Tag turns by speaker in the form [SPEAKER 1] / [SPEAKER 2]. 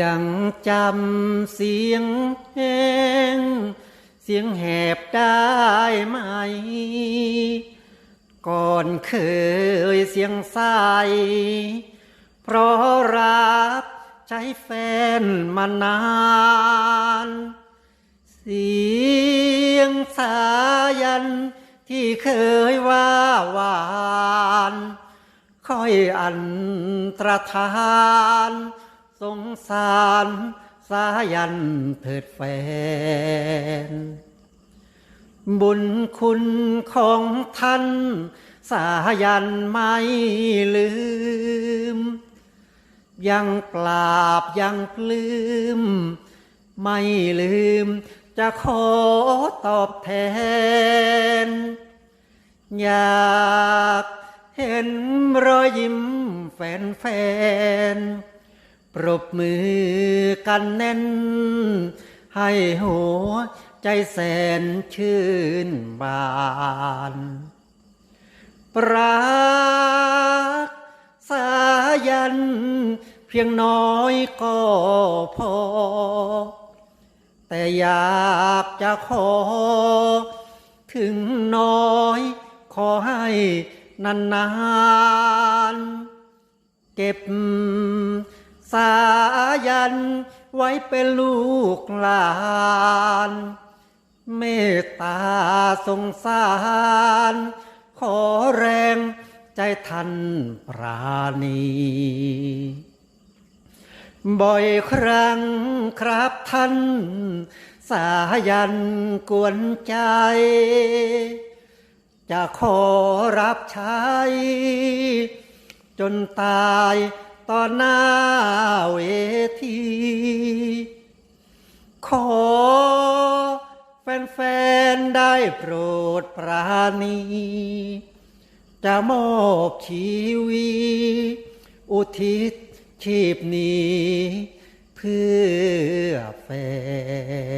[SPEAKER 1] ยังจำเสียงแหงเสียงแหบได้ไหม ก่อนเคยเสียงใสเพราะรักใจแฟนมานาน เสียงสายันที่เคยว่าหวาน ค่อยอันตรธาน สงสารสายันเถิดแฟน บุญคุณของท่าน สายันไม่ลืม ยังกราบยังปลื้มไม่ลืมจะขอตอบแทน อยากเห็นรอยยิ้มแฟนๆ ปรบมือกันแน่น ให้หัวใจแสนชื่นบานปรักสายัน เพียงน้อยก็พอ แต่อยากจะขอ ถึงน้อยขอให้นานๆเก็บ สายันไว้เป็นลูกหลาน เมตตาสงสาร ขอแรงใจท่านปราณี บ่อยครั้งครับท่าน สายันกวนใจ จะขอรับใช้ จนตาย ต่อหน้าเวที ขอแฟนๆได้โปรดปราณี จะมอบชีวีอุทิศชีพนี้ เพื่อแฟน